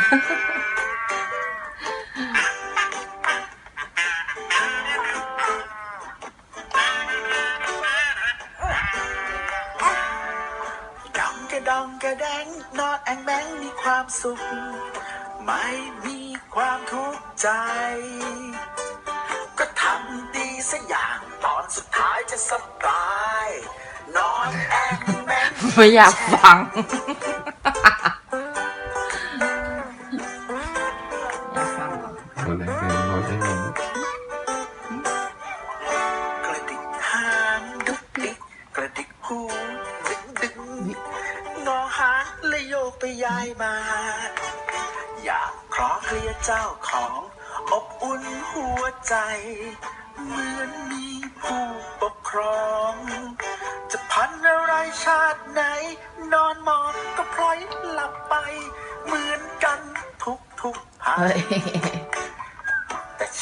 ดองกระดองกระแดงนอนแองแบงมีความสุข ไม่มีความทุกข์ใจ ก็ทำดีสักอย่างตอนสุดท้ายจะสบาย นอนแองแบง ไม่อยากฟัง เหรอตัวแรกเลยนอนได้ไงกระดิกหางดุกดิกกระดิกหูดึงดึงงอหางและโยกไปย้ายมา อยากขอเคลียร์เจ้าของอบอุ่นหัวใจ เหมือนมีผู้ปกครอง จะพันอะไรชาติไหน นอนมองก็พลอยหลับไป เหมือนกันทุกทุกๆพันเฮ้ยแต่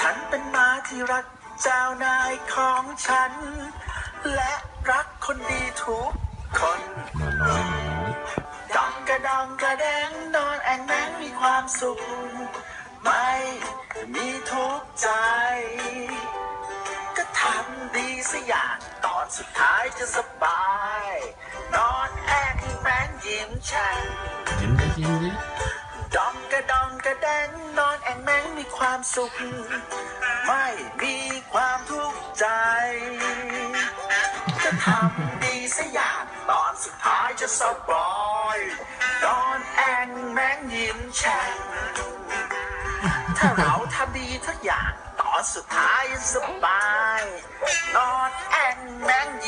ฉันเป็นม้าที่รักเจ้านายของฉัน และรักคนดีทุกคนนอนน้อยนอนน้อยดองกระดองกระแดงนอนแองแมงมีความสุข ไม่มีทุกข์ใจ ก็ทำดีสักอย่างตอนสุดท้ายจะสบาย นอนแองแมงยิ้มแฉ่งยิ้มได้ยิ้มดิดองกระดองกระแดงนอนแองแมงมีความสุข ไม่มีความทุกข์ใจ จะทำดีสักอย่างตอนสุดท้ายจะสบายนอนแองแมงยิ้มแฉ่งถ้าเราทำดีทุกอย่างตอนสุดท้ายสบาย นอนแองแมงยิ้ม